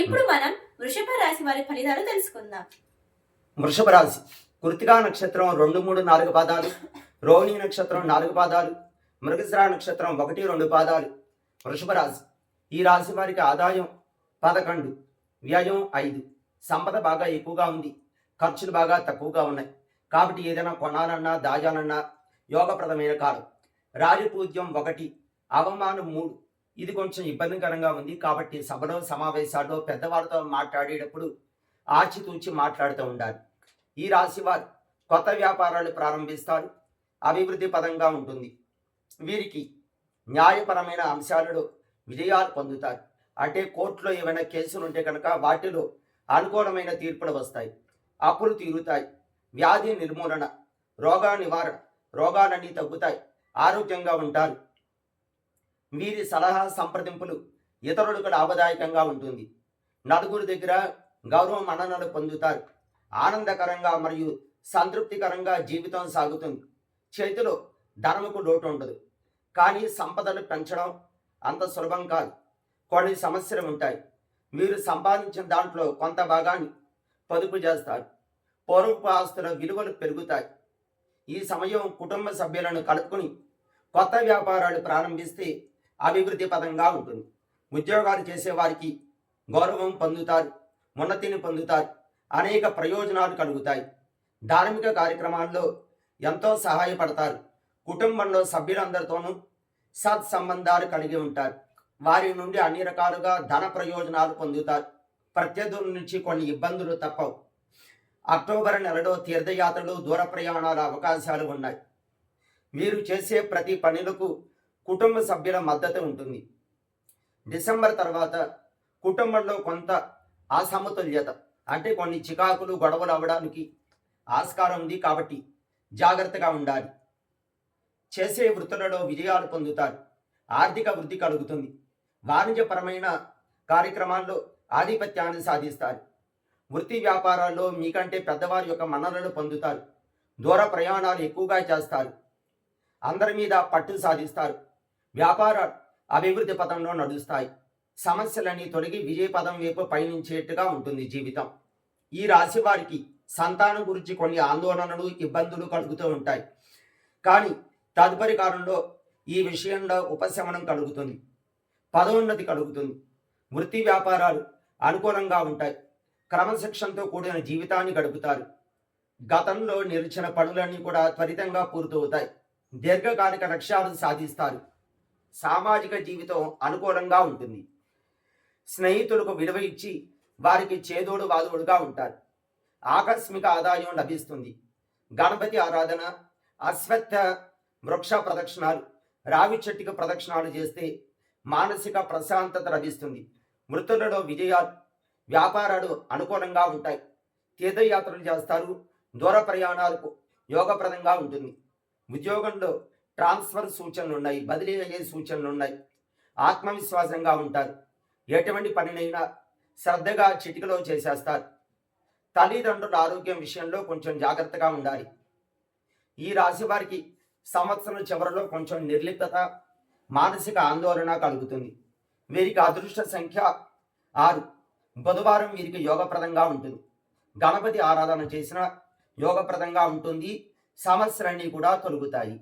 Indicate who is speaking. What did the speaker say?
Speaker 1: ఇప్పుడు మనం వృషభ రాశి వారి ఫలితాలు తెలుసుకుందాం.
Speaker 2: వృషభ రాశి కృతికా నక్షత్రం రెండు మూడు నాలుగు పాదాలు రోహిణి నక్షత్రం నాలుగు పాదాలు మృగశిర నక్షత్రం ఒకటి రెండు పాదాలు. వృషభ రాశి ఈ రాశి వారికి ఆదాయం పదకొండు వ్యయం ఐదు. సంపద బాగా ఎక్కువగా ఉంది ఖర్చులు బాగా తక్కువగా ఉన్నాయి. కాబట్టి ఏదైనా కొనాలన్నా దాచాలన్నా యోగప్రదమైన కాలం. రాజపూజ్యం ఒకటి అవమానం మూడు. ఇది కొంచెం ఇబ్బందికరంగా ఉంది కాబట్టి సభలో సమావేశాల్లో పెద్దవారితో మాట్లాడేటప్పుడు ఆచితూచి మాట్లాడుతూ ఉండాలి. ఈ రాశి వారు కొత్త వ్యాపారాలు ప్రారంభిస్తారు అభివృద్ధి పదంగా ఉంటుంది. వీరికి న్యాయపరమైన అంశాలలో విజయాలు పొందుతారు. అంటే కోర్టులో ఏమైనా కేసులు ఉంటే కనుక వాటిలో అనుకూలమైన తీర్పులు వస్తాయి అప్పులు తీరుతాయి వ్యాధి నిర్మూలన రోగ నివారణ రోగాలన్నీ తగ్గుతాయి ఆరోగ్యంగా ఉంటారు. వీరి సలహా సంప్రదింపులు ఇతరులకు లాభదాయకంగా ఉంటుంది. నలుగురి దగ్గర గౌరవ మన్ననలు పొందుతారు. ఆనందకరంగా మరియు సంతృప్తికరంగా జీవితం సాగుతుంది. చేతిలో ధనముకు లోటు ఉండదు. కానీ సంపదలు పెంచడం అంత సులభం కాదు. కొన్ని సమస్యలు ఉంటాయి. మీరు సంపాదించిన దాంట్లో కొంత భాగాన్ని పొదుపు చేస్తారు. పూర్వపు ఆస్తుల విలువలు పెరుగుతాయి. ఈ సమయం కుటుంబ సభ్యులను కలుపుకొని కొత్త వ్యాపారాలు ప్రారంభిస్తే అభివృద్ధి పదంగా ఉంటుంది. ఉద్యోగాలు చేసేవారికి గౌరవం పొందుతారు ఉన్నతిని పొందుతారు అనేక ప్రయోజనాలు కలుగుతాయి. ధార్మిక కార్యక్రమాల్లో ఎంతో సహాయపడతారు. కుటుంబంలో సభ్యులందరితోనూ సత్సంబంధాలు కలిగి ఉంటారు. వారి నుండి అన్ని రకాలుగా ధన ప్రయోజనాలు పొందుతారు. ప్రత్యర్థుల నుంచి కొన్ని ఇబ్బందులు తప్పవు. అక్టోబర్ నెలలో తీర్థయాత్రలు దూర ప్రయాణాల అవకాశాలు ఉన్నాయి. మీరు చేసే ప్రతి పనులకు కుటుంబ సభ్యుల మద్దతు ఉంటుంది. డిసెంబర్ తర్వాత కుటుంబంలో కొంత అసమతుల్యత అంటే కొన్ని చికాకులు గొడవలు అవ్వడానికి ఆస్కారం ఉంది కాబట్టి జాగ్రత్తగా ఉండాలి. చేసే వృత్తులలో విజయాలు పొందుతారు. ఆర్థిక వృద్ధి కలుగుతుంది. వాణిజ్యపరమైన కార్యక్రమాల్లో ఆధిపత్యాన్ని సాధిస్తారు. వృత్తి వ్యాపారాల్లో మీకంటే పెద్దవారి యొక్క మన్ననలు పొందుతారు. దూర ప్రయాణాలు ఎక్కువగా చేస్తారు. అందరి మీద పట్టు సాధిస్తారు. వ్యాపారాలు అభివృద్ధి పదంలో నడుస్తాయి. సమస్యలన్నీ తొలగి విజయ పదం వైపు పయనించేట్టుగా ఉంటుంది జీవితం. ఈ రాశి వారికి సంతానం గురించి కొన్ని ఆందోళనలు ఇబ్బందులు కలుగుతూ ఉంటాయి. కానీ తదుపరి కాలంలో ఈ విషయంలో ఉపశమనం కలుగుతుంది. పదోన్నతి కలుగుతుంది. వృత్తి వ్యాపారాలు అనుకూలంగా ఉంటాయి. క్రమశిక్షణతో కూడిన జీవితాన్ని గడుపుతారు. గతంలో నిలిచిన పనులన్నీ కూడా త్వరితంగా పూర్తవుతాయి. దీర్ఘకాలిక లక్ష్యాలను సాధిస్తారు. సామాజిక జీవితం అనుకూలంగా ఉంటుంది. స్నేహితులకు విలువ ఇచ్చి వారికి చేదోడు వాదోడుగా ఉంటారు. ఆకస్మిక ఆదాయం లభిస్తుంది. గణపతి ఆరాధన అశ్వత్థ వృక్ష ప్రదక్షిణాలు రావి చెట్టుకు ప్రదక్షిణాలు చేస్తే మానసిక ప్రశాంతత లభిస్తుంది. మృతులలో విజయాలు వ్యాపారాలు అనుకూలంగా ఉంటాయి. తీర్థయాత్రలు చేస్తారు. దూర ప్రయాణాలకు యోగప్రదంగా ఉంటుంది. ఉద్యోగంలో ట్రాన్స్ఫర్ సూచనలు ఉన్నాయి బదిలీ అయ్యే సూచనలు ఉన్నాయి ఆత్మవిశ్వాసంగా ఉంటారు. ఎటువంటి పనినైనా శ్రద్ధగా చిటికలో చేసేస్తారు. తల్లిదండ్రుల ఆరోగ్యం విషయంలో కొంచెం జాగ్రత్తగా ఉండాలి. ఈ రాశి వారికి సంవత్సరం చివరిలో కొంచెం నిర్లిప్తత మానసిక ఆందోళన కలుగుతుంది. వీరికి అదృష్ట సంఖ్య ఆరు. బుధవారం వీరికి యోగప్రదంగా ఉంటుంది. గణపతి ఆరాధన చేసిన యోగప్రదంగా ఉంటుంది. సమస్యలన్నీ కూడా తొలుగుతాయి.